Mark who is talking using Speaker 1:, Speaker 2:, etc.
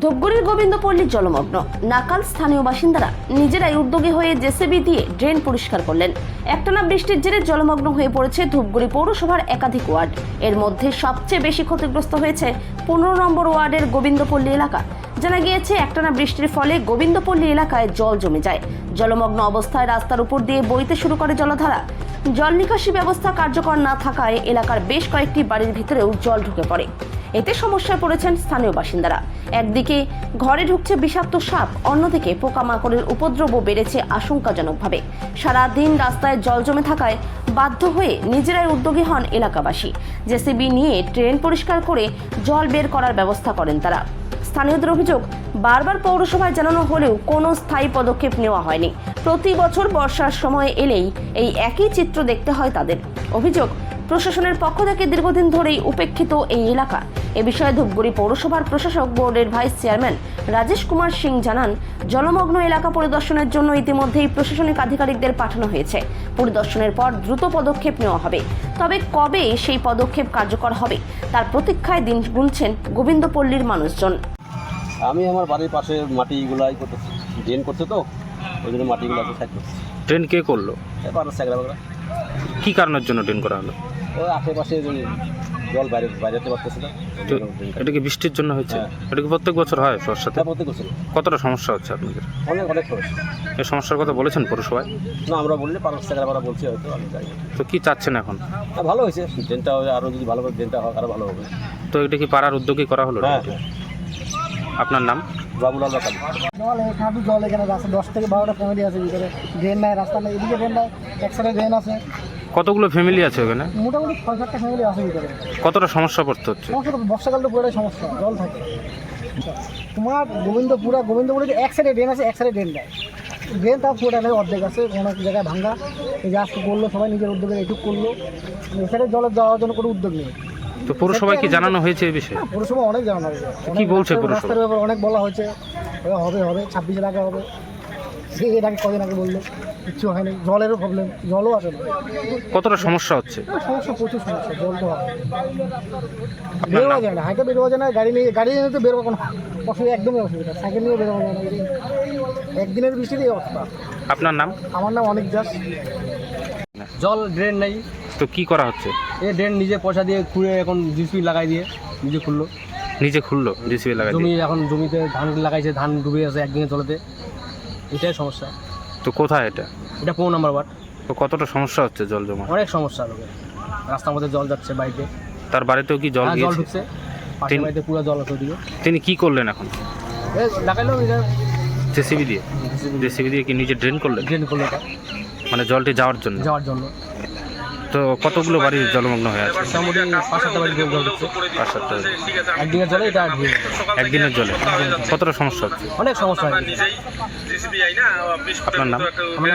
Speaker 1: ধূপগুড়ির গোবিন্দপল্লীর জলমগ্ন। নাকাল স্থানীয় বাসিন্দারা নিজেরাই উদ্যোগী হয়ে জেসিবি দিয়ে ড্রেন পরিষ্কার করলেন। একটানা বৃষ্টির জেরে জলমগ্ন হয়ে পড়েছে ধূপগুড়ি পৌরসভার একাধিক ওয়ার্ড। এর মধ্যে সবচেয়ে বেশি ক্ষতিগ্রস্ত হয়েছে পনেরো নম্বর ওয়ার্ডের গোবিন্দপল্লী এলাকা। জানা গিয়েছে, একটানা বৃষ্টির ফলে গোবিন্দপল্লী এলাকায় জল জমে যায়। জলমগ্ন অবস্থায় রাস্তার উপর দিয়ে বইতে শুরু করে জলধারা। জল নিকাশি ব্যবস্থা কার্যকর না থাকায় এলাকার বেশ কয়েকটি বাড়ির ভিতরেও জল ঢুকে পড়ে। এতে সমস্যায় পড়েছেন স্থানীয় বাসিন্দারা। একদিকে ঘরে ঢুকছে বিষাক্ত সাপ, অন্যদিকে পোকামাকড়ের উপদ্রবও বেড়েছে আশঙ্কাজনকভাবে। সারা দিন রাস্তায় জল জমে থাকায় বাধ্য হয়ে নিজেরাই উদ্যোগী হন এলাকাবাসী। জেসিবি নিয়ে ট্রেন পরিষ্কার করে জল বের করার ব্যবস্থা করেন তারা। স্থানীয়দের অভিযোগ, বারবার পৌরসভায় জানানো হলেও কোনো স্থায়ী পদক্ষেপ নেওয়া হয়নি। প্রতি বছর বর্ষার সময় এলেই এই একই চিত্র দেখতে হয় তাদের। অভিযোগ প্রশাসনের পক্ষ থেকে দীর্ঘদিন ধরেই উপেক্ষিত এই এলাকা। এ বিষয়ে ধূপগুড়ি পৌরসভার প্রশাসক বোর্ডের ভাইস চেয়ারম্যান রাজেশ কুমার সিং জানান জলমগ্ন এলাকা পরিদর্শনের জন্য ইতিমধ্যেই প্রশাসনিক আধিকারিকদের পাঠানো হয়েছে। পরিদর্শনের পর দ্রুত পদক্ষেপ নেওয়া হবে। তবে কবে সেই পদক্ষেপ কার্যকর হবে তার প্রতীক্ষায় দিন গুনছেন গোবিন্দপল্লীর মানুষজন।
Speaker 2: আমি আমার বাড়ির পাশে মাটিগুলাই করতেছি। ড্রেন করছে তো ওই জন্য মাটিগুলো আছে সাইড করছি
Speaker 3: ট্রেন কে করল?
Speaker 2: এবার স্যাগরা বাগরা
Speaker 3: কি কারণের জন্য ড্রেন করা হলো?
Speaker 2: ওই আশেপাশে জল বাইরে বাইরে যেতে পারতেছে না
Speaker 3: তো। এটা কি বৃষ্টির জন্য হয়েছে?
Speaker 2: হ্যাঁ।
Speaker 3: এটা কি প্রত্যেক বছর হয় বর্ষাতে?
Speaker 2: হ্যাঁ, প্রত্যেক বছর
Speaker 3: কতটা সমস্যা হচ্ছে আপনাদের?
Speaker 2: অনেক অনেক সমস্যা।
Speaker 3: এই সমস্যার কথা বলেছেন পৌরসভায়?
Speaker 2: না আমরা বললে পারো স্যাগরা বাগরা বলছি হয়তো আমি জানি
Speaker 3: তো কি চাচ্ছেন এখন?
Speaker 2: ভালো হয়েছে ড্রেনটা আরও যদি ভালো করে ড্রেনটা হয় আরও ভালো হবে।
Speaker 3: তো এটা কি পাড়ার উদ্যোগী করা হলো
Speaker 2: হ্যাঁ
Speaker 3: আপনার নাম?
Speaker 2: বাবুলাল বাকালি।
Speaker 4: জল এখানে জল এখানে রাস্তা দশ থেকে বারোটা ফ্যামিলি আছে ভিতরে। ড্রেন নাই রাস্তা নেই এদিকে ড্রেন নাই এক সাইডে ড্রেন আছে।
Speaker 3: কতগুলো ফ্যামিলি আছে ওখানে?
Speaker 4: মোটামুটি ছয় সাতটা ফ্যামিলি আছে ভিতরে।
Speaker 3: কতটা সমস্যা পড়তে হচ্ছে?
Speaker 4: সমস্যা বর্ষাকাল তো পুরোটাই সমস্যা জল থাকে। তোমার গোবিন্দপুরা গোবিন্দপুরে যে এক সাইডে ড্রেন আছে এক সাইডে ড্রেন দেয়। ড্রেন তাও পুরোটা নেই অর্ধেক আছে অনেক জায়গায় ভাঙ্গা এই যে আজকে করল সবাই নিজের উদ্যোগে এটুক করল। এই সাইডে জল যাওয়ার জন্য কোনো উদ্যোগ নেই।
Speaker 3: তো পৌরসভায় কি জানানো হয়েছে এই বিষয়ে?
Speaker 4: পৌরসভা অনেক জানানো হয়েছে।
Speaker 3: কি বলছে
Speaker 4: রাস্তার- ব্যাপারে অনেক বলা হয়েছে। হবে হবে ছাব্বিশের আগে হবে। সে এর আগে কদিন আগে বলল। কিচ্ছু হয়নি। জলেরও প্রবলেম জলও আসে না।
Speaker 3: কতটা সমস্যা হচ্ছে?
Speaker 4: সমস্যা প্রচুর সমস্যা জল তো বেরোয়া যায় না হাইটে বেরোয়া যায় না গাড়ি নিয়ে গাড়ি নিয়ে তো বেরোবো কোনো অসুবিধা একদমই অসুবিধা সাইকেল নিয়েও বেরোবো যায় না একদিনের বৃষ্টিতে এই অবস্থা।
Speaker 3: আপনার নাম?
Speaker 4: আমার নাম অনেক দাস।
Speaker 2: জল ড্রেন নাই।
Speaker 3: তো কি করা হচ্ছে?
Speaker 2: এই ড্রেন নিজে পয়সা দিয়ে খুঁড়ে এখন জিসি লাগাই দিয়ে নিজে খুললো।
Speaker 3: নিজে খুললো জিসিবি লাগাই
Speaker 2: জমি এখন জমিতে ধান লাগাইছে ধান ডুবে আছে একদিনে জলেতে। এটাই সমস্যা।
Speaker 3: তো কোথায় এটা?
Speaker 2: এটা পনেরো নাম্বার ওয়ার্ড।
Speaker 3: তো কতটা সমস্যা হচ্ছে জল জমা
Speaker 2: অনেক সমস্যা লোকের। রাস্তার মধ্যে জল যাচ্ছে বাইকে
Speaker 3: তার বাড়িতেও কি জল
Speaker 2: হ্যাঁ, জল
Speaker 3: গিয়েছে?
Speaker 2: ঢুকছে। পাশের
Speaker 3: তিন-
Speaker 2: বাড়িতে পুরো জল আছে ওদিকে।
Speaker 3: তিনি কি করলেন এখন?
Speaker 2: এ, লাগাইলো
Speaker 3: জেসিবি দিয়ে? জেসিবি দিয়ে। কি নিজে ড্রেন করলেন?
Speaker 2: ড্রেন করল এটা
Speaker 3: মানে জলটি যাওয়ার জন্য?
Speaker 2: যাওয়ার জন্য।
Speaker 3: তো কতগুলো বাড়ি জলমগ্ন হয়ে আছে?
Speaker 2: মোটামুটি পাঁচ সাতটা বাড়ি জল জল
Speaker 3: পাঁচ সাতটা
Speaker 2: একদিনের জলে এটা ঢুকে
Speaker 3: একদিনের জলে। কতটা সমস্যা হচ্ছে?
Speaker 2: অনেক সমস্যা
Speaker 3: আপনার নাম?
Speaker 2: আমরা